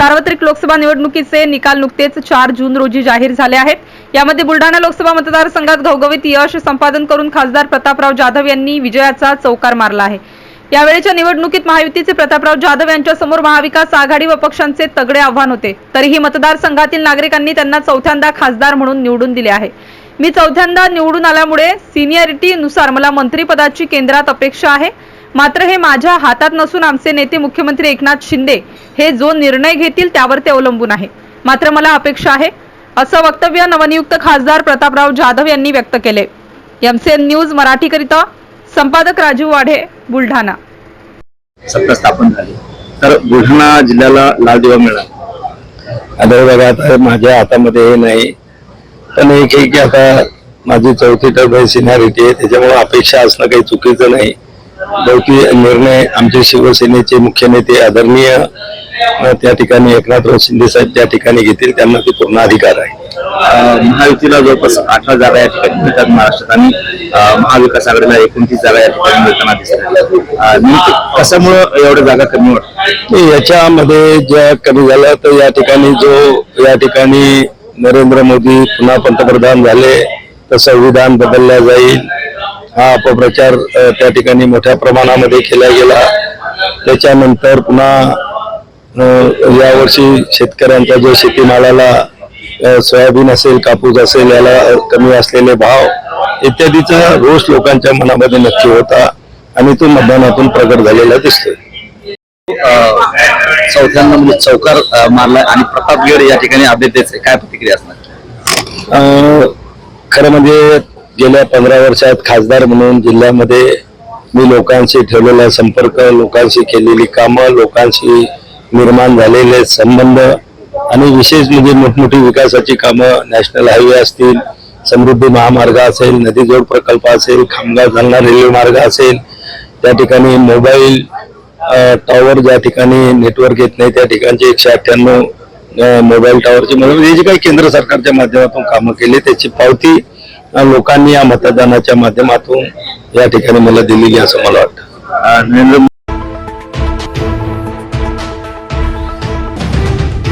सार्वत्रिक लोकसभा निवडणुकीचे निकाल नुकतेच चार जून रोजी जाहीर झाले आहेत. यामध्ये बुलढाणा लोकसभा मतदारसंघात घवघवीत यश संपादन करून खासदार प्रतापराव जाधव यांनी विजयाचा चौकार मारला आहे. यावेळेच्या निवडणुकीत महायुतीचे प्रतापराव जाधव यांच्यासमोर महाविकास आघाडी व पक्षांचे तगडे आव्हान होते. तरीही मतदारसंघातील नागरिकांनी त्यांना चौथ्यांदा खासदार म्हणून निवडून दिले आहे. मी चौथ्यांदा निवडून आल्यामुळे सिनियरिटीनुसार मला मंत्रिपदाची केंद्रात अपेक्षा आहे. मात्र हे माझ्या हातात नसून आमचे नेते मुख्यमंत्री एकनाथ शिंदे हे जो निर्णय घेतील त्यावर ते अवलंबून आहे. मात्र मला अपेक्षा आहे असं वक्तव्य नवनियुक्त खासदार प्रतापराव जाधव यांनी व्यक्त केले. एमसीएन न्यूज मराठीकरिता संपादक राजीव वाढे बुलढाणा. सत्ता स्थापन झाली. तर बुलढाणा जिल्ह्याला लाल दिवा मिळाला. बघा आता माझ्या हातामध्ये हे नाही. पण एक आता माझी चौथी टर्म सिनियरिटी आहे त्याच्यामुळे अपेक्षा असणं काही चुकीचं नाही. बहुती निर्णय आमचे शिवसेनेचे मुख्य नेते आदरणीय त्या ठिकाणी एकनाथराव शिंदे साहेब त्या ठिकाणी घेतील त्यांना ते पूर्ण अधिकार आहे. महायुतीला जवळपास अठरा जागा या ठिकाणी मिळतात महाराष्ट्रात आणि महाविकास आघाडीला एकोणतीस जागा या ठिकाणी मिळताना दिसतात कशामुळं एवढ्या जागा कमी वाटतात ते याच्यामध्ये ज्या कमी झालं तर या ठिकाणी जो या ठिकाणी नरेंद्र मोदी पुन्हा पंतप्रधान झाले तर संविधान बदललं जाईल. हा अपप्रचार त्या ठिकाणी मोठ्या प्रमाणामध्ये केला गेला. त्याच्यानंतर पुन्हा यावर्षी शेतकऱ्यांचा जो शेतीमालाला सोयाबीन असेल कापूस असेल याला कमी असलेले भाव इत्यादीचा रोष लोकांच्या मनामध्ये नक्की होता आणि तो मतदानातून प्रकट झालेला दिसतोय. अं, चौथ्यांदा म्हणजे चौकार अं, मारलाय आणि प्रताप गेड या ठिकाणी अपडेट द्यायचे काय प्रतिक्रिया असणार? खरं म्हणजे गेल्या पंधरा वर्षात खासदार म्हणून जिल्ह्यामध्ये मी लोकांशी ठेवलेला संपर्क लोकांशी केलेली कामं लोकांशी निर्माण झालेले संबंध आणि विशेष म्हणजे मोठमोठी विकासाची कामं नॅशनल हायवे असतील समृद्धी महामार्ग असेल नदीजोड प्रकल्प असेल खामगाव जालना रेल्वे मार्ग असेल त्या ठिकाणी मोबाईल टॉवर ज्या ठिकाणी नेटवर्क येत नाही त्या ठिकाणचे एकशे अठ्ठ्याण्णव मोबाईल टॉवरची म्हणजे हे जे काही केंद्र सरकारच्या माध्यमातून कामं केली त्याची पावती लोकांनी या मतदानाच्या माध्यमातून या ठिकाणी मला दिलेली असं मला वाटतं. नरेंद्र